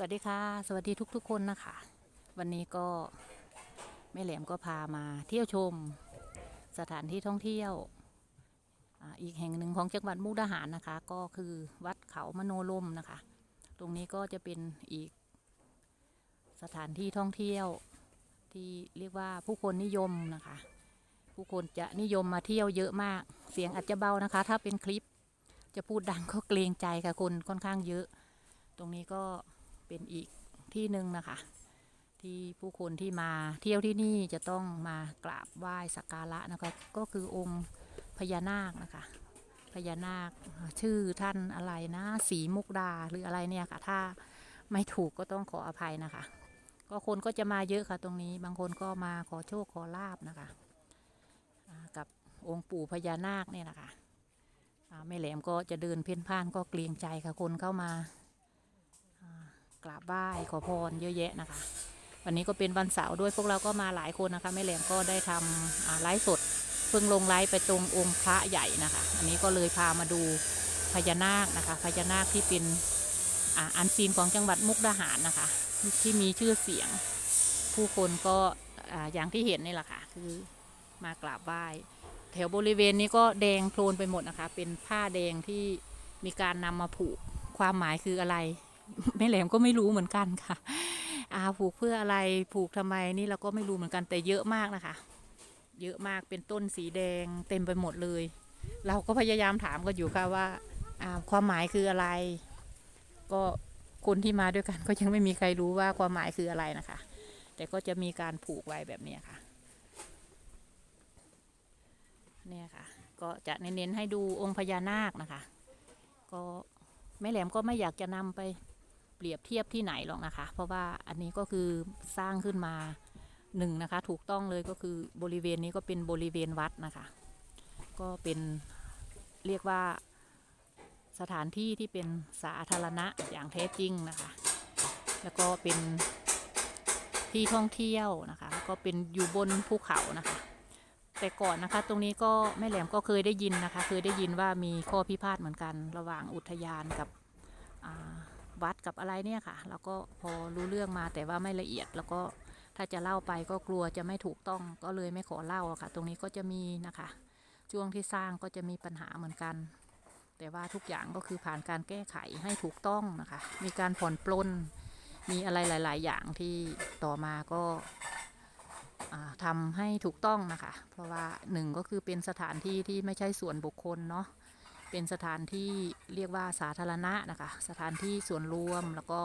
สวัสดีค่ะ สวัสดีทุกๆคนนะคะ วันนี้ก็แม่แหลมก็พามาเที่ยวชมสถานที่ท่องเที่ยวอ,อีกแห่งหนึ่งของจังหวัดมุกดาหารนะคะ ก็คือวัดเขามโนลมนะคะ ตรงนี้ก็จะเป็นอีกสถานที่ท่องเที่ยวที่เรียกว่าผู้คนนิยมนะคะ ผู้คนจะนิยมมาเที่ยวเยอะมาก เสียงอาจจะเบานะคะ ถ้าเป็นคลิปจะพูดดังก็เกรงใจค่ะคนค่อนข้างเยอะ ตรงนี้ก็ เป็นอีกที่หนึ่งนะคะ ที่ผู้คนที่มาเที่ยวที่นี่จะต้องมากราบไหว้สักการะนะคะ ก็คือองค์พญานาคนะคะพญานาคชื่อท่านอะไรนะสีมุกดาหรืออะไรเนี่ยค่ะ ถ้าไม่ถูกก็ต้องขออภัยนะคะ ก็คนก็จะมาเยอะค่ะตรงนี้ บางคนก็มาขอโชคขอลาบนะคะ กับองค์ปู่พญานาคเนี่ยนะคะแม่แหลมก็จะเดินเพ่นพ่านก็เกรงใจค่ะคนเข้ามา กราบไหว้ขอพรเยอะแยะนะคะ วันนี้ก็เป็นวันเสาร์ด้วยพวกเราก็มาหลายคนนะคะแม่แหลมก็ได้ทำอ่าไลฟ์สดเพิ่งลงไลฟ์ไปตรงองค์พระใหญ่นะคะ อันนี้ก็เลยพามาดูพญานาคนะคะพญานาคที่เป็นอ,อันซีนของจังหวัดมุกดาหารนะคะ ที่มีชื่อเสียง ผู้คนก็ออย่างที่เห็นนี่แหละค่ะคือมากราบไหว้แถวบริเวณนี้ก็แดงโคลนไปหมดนะคะ เป็นผ้าแดงที่มีการนำมาผูกความหมายคืออะไร แม่แหลมก็ไม่รู้เหมือนกันค่ะอาผูกเพื่ออะไรผูกทำไมนี่เราก็ไม่รู้เหมือนกันแต่เยอะมากนะคะ เยอะมากเป็นต้นสีแดงเต็มไปหมดเลย เราก็พยายามถามกันอยู่ค่ะว่าอ่าความหมายคืออะไร ก็คนที่มาด้วยกันก็ยังไม่มีใครรู้ว่าความหมายคืออะไรนะคะ แต่ก็จะมีการผูกไว้แบบนี้ค่ะเนี่ยค่ะ ก็จะเน้นๆให้ดูองค์พญานาคนะคะ ก็แม่แหลมก็ไม่อยากจะนำไป เปรียบเทียบที่ไหนหรอกนะคะ เพราะว่าอันนี้ก็คือสร้างขึ้นมาหนึ่งนะคะ ถูกต้องเลยก็คือบริเวณนี้ก็เป็นบริเวณวัดนะคะ ก็เป็นเรียกว่าสถานที่ที่เป็นสาธารณะอย่างแท้จริงนะคะ แล้วก็เป็นที่ท่องเที่ยวนะคะ ก็เป็นอยู่บนภูเขานะคะ แต่ก่อนนะคะตรงนี้ก็แม่แหลมก็เคยได้ยินนะคะ เคยได้ยินว่ามีข้อพิพาทเหมือนกันระหว่างอุทยานกับ วัดกับอะไรเนี่ยค่ะ แล้วก็พอรู้เรื่องมาแต่ว่าไม่ละเอียดแล้วก็ถ้าจะเล่าไปก็กลัวจะไม่ถูกต้องก็เลยไม่ขอเล่าค่ะ ตรงนี้ก็จะมีนะคะ ช่วงที่สร้างก็จะมีปัญหาเหมือนกัน แต่ว่าทุกอย่างก็คือผ่านการแก้ไขให้ถูกต้องนะคะ มีการผ่อนปลนมีอะไรหลาย ๆ อย่างที่ต่อมาก็ทำให้ถูกต้องนะคะ เพราะว่าหนึ่งก็คือเป็นสถานที่ที่ไม่ใช่ส่วนบุคคลเนาะ เป็นสถานที่เรียกว่าสาธารณะนะคะ สถานที่ส่วนรวมแล้วก็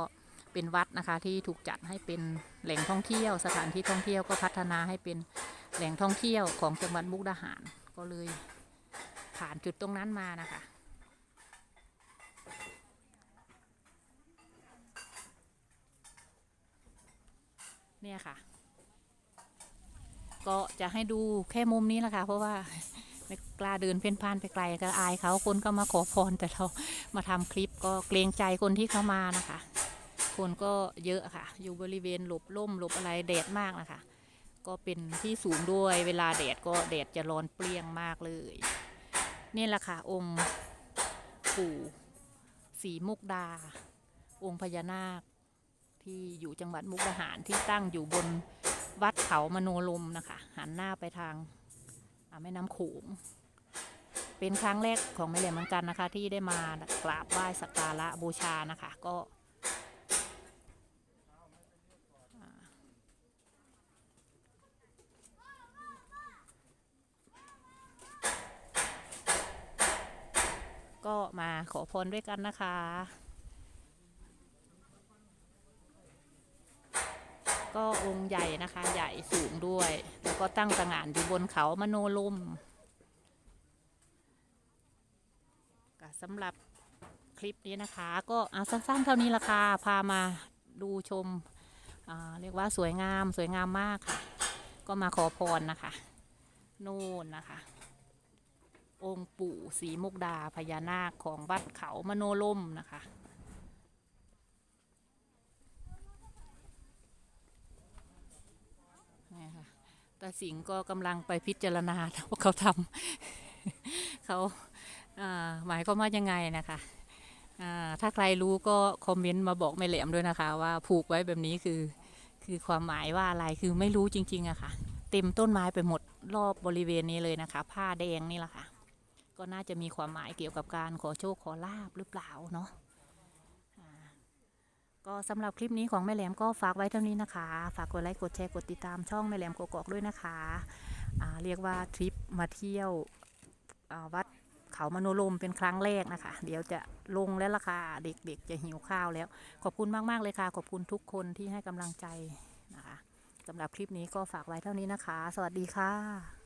เป็นวัดนะคะที่ถูกจัดให้เป็นแหล่งท่องเที่ยว สถานที่ท่องเที่ยวก็พัฒนาให้เป็นแหล่งท่องเที่ยวของจังหวัดมุกดาหารก็เลยผ่านจุดตรงนั้นมานะคะ เนี่ยค่ะ ก็จะให้ดูแค่มุมนี้แหละค่ะเพราะว่า ล้าเดินเพ่นพ่านไปไกลก็อายเขาคนก็มาขอพรแต่เรามาทำคลิปก็เกรงใจคนที่เข้ามานะคะ คนก็เยอะค่ะ อยู่บริเวณหลบล่มหลบอะไรแดดมากนะคะ ก็เป็นที่สูงด้วยเวลาแดดก็แดดจะร้อนเปรี้ยงมากเลย นี่แหละค่ะองค์ปู่สีมุกดา องค์พญานาคที่อยู่จังหวัดมุกดาหารที่ตั้งอยู่บนวัดเขามโนลมนะคะ หันหน้าไปทางแม่น้ำโขง เป็นครั้งแรกของแม่เหลี่ยมเหมือนกันนะคะ ที่ได้มากราบไหว้สักการะบูชานะคะ ก็ก็มาขอพรด้วยกันนะคะ ก็องค์ใหญ่นะคะ ใหญ่สูงด้วย แล้วก็ตั้งตระหง่านอยู่บนเขามโนลมก็ สำหรับคลิปนี้นะคะ ก็เอาสั้นๆเท่านี้ละค่ะพามาดูชมเรียกว่าสวยงามสวยงามมากค่ะ ก็มาขอพรนะคะ นู่นนะคะ องค์ปู่สีมุกดาพญานาคของวัดเขามโนลมนะคะนี่ค่ะตาสิงห์ก็กำลังไปพิจารณาว่าเขาทำเขา หมายความว่ายังไงนะคะถ้าใครรู้ก็คอมเมนต์มาบอกแม่แหลมด้วยนะคะ ว่าผูกไว้แบบนี้คือ คือความหมายว่าอะไรคือไม่รู้จริงๆอะค่ะ เต็มต้นไม้ไปหมดรอบบริเวณนี้เลยนะคะ ผ้าแดงนี่แหละค่ะ ก็น่าจะมีความหมายเกี่ยวกับการขอโชคขอลาบหรือเปล่าเนาะก็สำหรับคลิปนี้ของแม่แหลมก็ฝากไว้เท่านี้นะคะ ฝากกดไลค์กดแชร์กดติดตามช่องแม่แหลมกกอกด้วยนะคะอ่าเรียกว่าทริปมาเที่ยววัด เขามโนลมเป็นครั้งแรกนะคะ เดี๋ยวจะลงแล้วล่ะค่ะเด็กๆ จะหิวข้าวแล้ว ขอบคุณมากๆเลยค่ะ ขอบคุณทุกคนที่ให้กำลังใจนะคะสำหรับคลิปนี้ก็ฝากไว้เท่านี้นะคะ สวัสดีค่ะ